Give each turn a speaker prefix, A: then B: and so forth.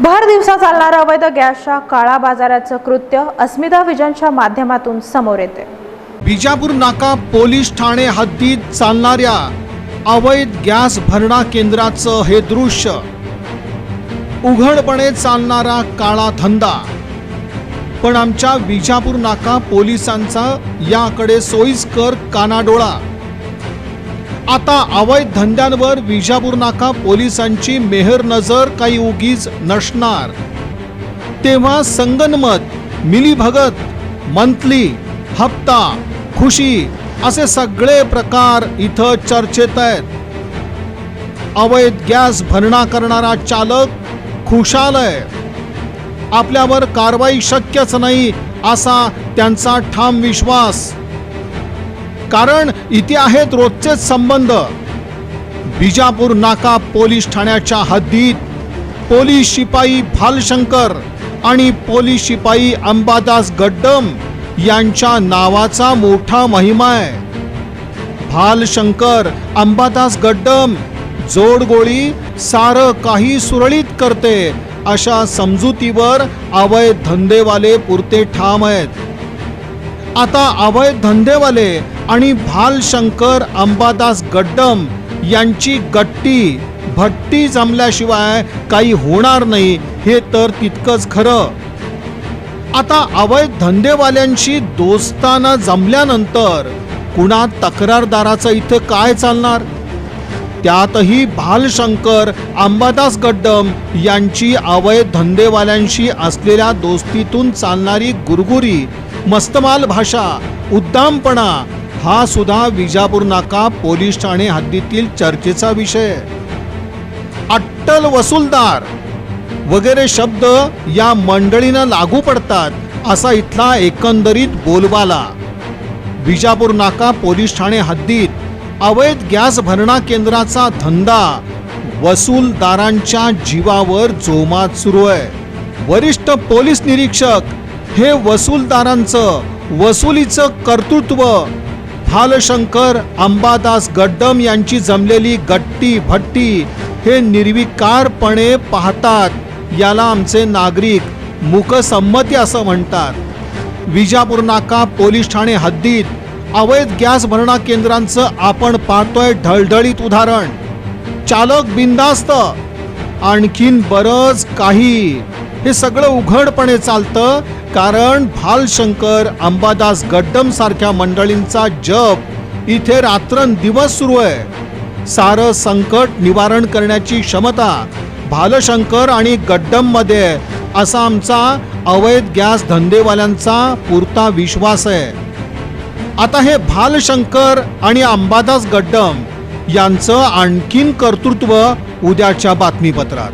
A: भर दिवसा चालणारा अवैध गॅसच्या काळा बाजाराचं कृत्य अस्मिता विजनच्या माध्यमातून समोर येते.
B: बिजापूर नाका पोलीस ठाणे हद्दीत चालणाऱ्या अवैध गॅस भरणा केंद्राचं हे दृश्य. उघडपणे चालणारा काळा धंदा. पण आमच्या विजापूर नाका पोलिसांचा याकडे सोयीस्कर कानाडोळा. आता अवैध धंद्यांवर विजापूर नाका पोलिसांची मेहर नजर काही उगीच नसणार. तेव्हा संगनमत मिलीभगत मंथली हप्ता खुशी असे सगळे प्रकार इथं चर्चेत आहेत. अवैध गॅस भरणा करणारा चालक खुशाल आहे. आपल्यावर कारवाई शक्यच नाही असा त्यांचा ठाम विश्वास. कारण इथे आहेत रोजचेच संबंध. बिजापूर नाका पोलीस ठाण्याच्या हद्दीत पोलीस शिपाई भालशंकर आणि पोलीस शिपाई अंबादास गड्डम यांच्या नावाचा मोठा महिमा आहे. भालशंकर अंबादास गड्डम जोडगोळी सारं काही सुरळीत करते अशा समजुतीवर अवैध धंदेवाले पुरते ठाम आहेत. आता अवैध धंदेवाले आणि भालशंकर अंबादास गड्डम यांची गट्टी भट्टी जमल्याशिवाय काही होणार नाही हे तर तितकंच खरं. आता अवैध धंदेवाल्यांशी दोस्ताना जमल्यानंतर कुणा तक्रारदाराचं इथं काय चालणार? त्यातही भालशंकर अंबादास गड्डम यांची अवैध धंदेवाल्यांशी असलेल्या दोस्तीतून चालणारी गुरगुरी मस्तमाल भाषा उद्दामपणा हा सुद्धा विजापूर नाका पोलीस ठाणे हद्दीतील चर्चेचा विषय. अट्टल वसूलदार वगैरे शब्द या मंडळीनं लागू पडतात असा इथला एकंदरीत बोलबाला. विजापूर नाका पोलीस ठाणे हद्दीत अवैध गॅस भरणा केंद्राचा धंदा वसूलदारांच्या जीवावर जोमात सुरू आहे. वरिष्ठ पोलीस निरीक्षक हे वसूलदारांचं वसुलीचं कर्तृत्व भालशंकर अंबादास गड्डम यांची जमलेली गट्टी भट्टी हे निर्विकारपणे पाहतात. याला आमचे नागरिक मुकसंमती असं म्हणतात. विजापूर नाका पोलीस ठाणे हद्दीत अवैध गॅस भरणा केंद्रांचं आपण पाहतोय ढळढळीत उदाहरण. चालक बिंदास्त आणखीन बरंच काही. हे सगळं उघडपणे चालतं. कारण भालशंकर अंबादास गड्डम सारख्या मंडळींचा जप इथे रात्रंदिवस सुरू आहे. सारं संकट निवारण करण्याची क्षमता भालशंकर आणि गड्डममध्ये असा आमचा अवैध गॅस धंदेवाल्यांचा पुरता विश्वास आहे. आता हे भालशंकर आणि अंबादास गड्डम यांचं आणखीन कर्तृत्व उद्याच्या बातमीपत्रात.